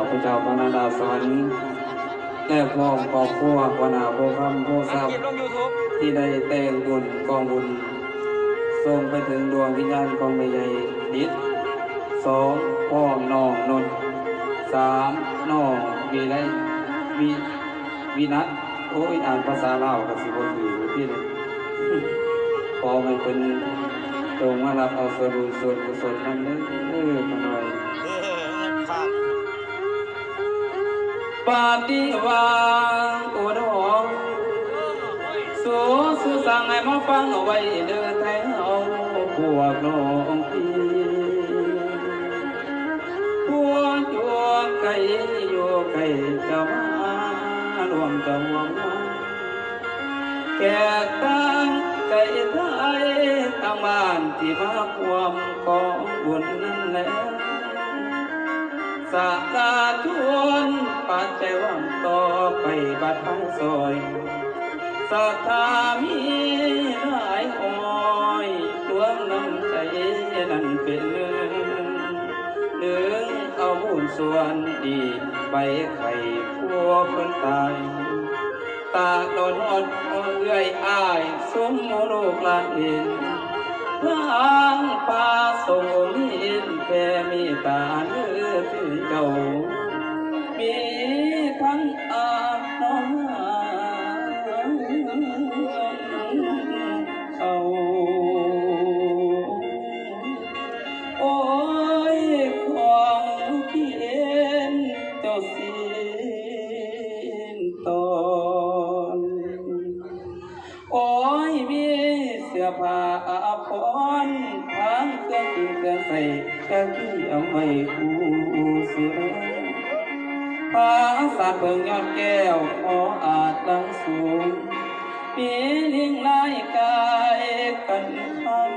พระเจ้าพระนาดาสวรรค์และพร้อมครอบครัววนาโภคำโภทรัพคลิย์ปลงยูทูบที่ได้แต่งบุญกองบุญส่งไปถึงดวงวิญญาณของแม่ใหญ่ดิษสองพ่อน้องนนท์สามน้องวีไรวีวีนัทโอ้ยอ่านภาษาลาวกับสิบถือพี่เลยพอไม่เป็นตรงมารับเอาส่วนบุญส่วนกุศลนั่นเด้อเออมาหน่อยเออฝาก ปาฏิวาอุดมสู้สู้สั่งให้มาฟังเอาไว้เดินไทยเอาพวกน้องพี่พวกจัวไก่อยู่ไก่จะมารวมจะรวมมาแขกตั้งไก่ไทยตั้งบ้านที่มาความของบุญนั่นแหละสาตาชวน ปัจจัยวันต่อไปบัดท้องซอยสัทธามีหลายอ้อยรวมน้ำใจนั้นเป็นหนึ่งหนึ่งเอาบุญส่วนดีไปไข่พวกคนตาย ตาโดนอดเอื้อยอายสมโมลูกลานเห็นล้างปลาส่งมีแผ่มีตาเอผ้าอาภรณ์ทางเครื่องกินเครื่องใส่กะที่เอาไว้คู่เสือภาษาเบิ่งยอดแก้วขออาจดังสูงมีลิงลายกายกันพัน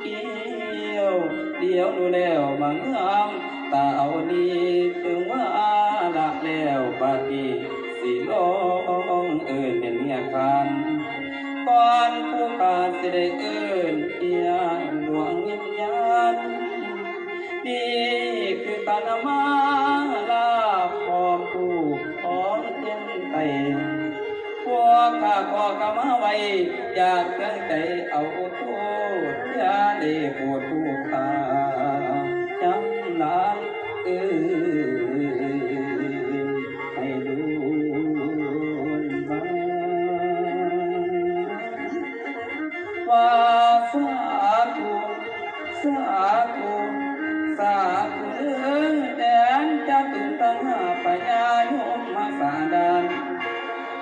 เกี่ยวเดียวดูแล้วมังงามตาเอาดีถึงว่าละแล้วปาฏิสิลองเอิญเป็นเมียกันก่อนผู้ขา สิได้เอิญเอียหลวงวิญญาณนี่คือตานำมาลาพร้อมผู้ของเทียนไตพวกข้าขอกำมาไว้อยากเครื่องใจเอาโทษอย่าได้ปวดผู้ สาธุสาธุเอ้ยแดนจะตุนตั้งหาปัญญาโยมมาสาดาน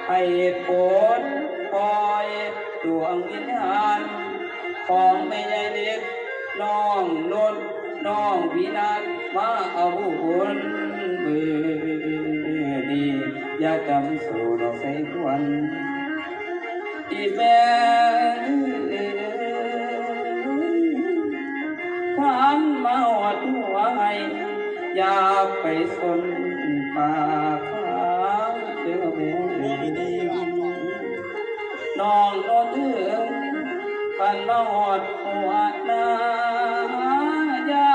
ให้โปรดปล่อยดวงวิญญาณของแม่ใหญ่เล็กน้องนนน้องพีนัทมาเอาบุญเบื่อดีอย่าจำสู่ดอกใส่ควันอีแม่ ไปสนปากขาเดือแม่น้องโดนเถือพันมาหอดหัวนายา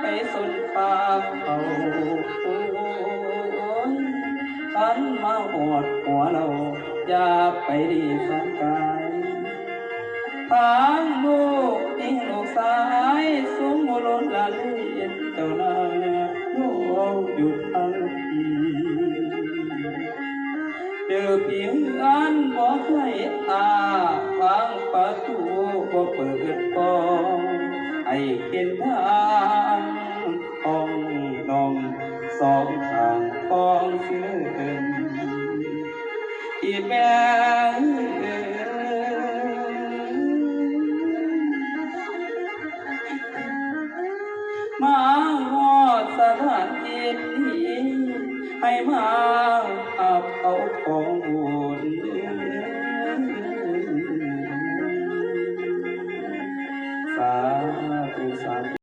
ไปสุนปากเขาพันมาหอดหัวเราอย่าไปดีสังกายทางลูกนี่งลูกสายสูงโมลนละเลียนเจ้านาย ลูกอยู่ทางทีเจอผิวอันบ่เคยอาฟังประตูบ่เปิดกองให้เห็นทางห้องนองสองข้างกองเสื่อมอีแม่มาหอดสถา นที่นี้ให้มา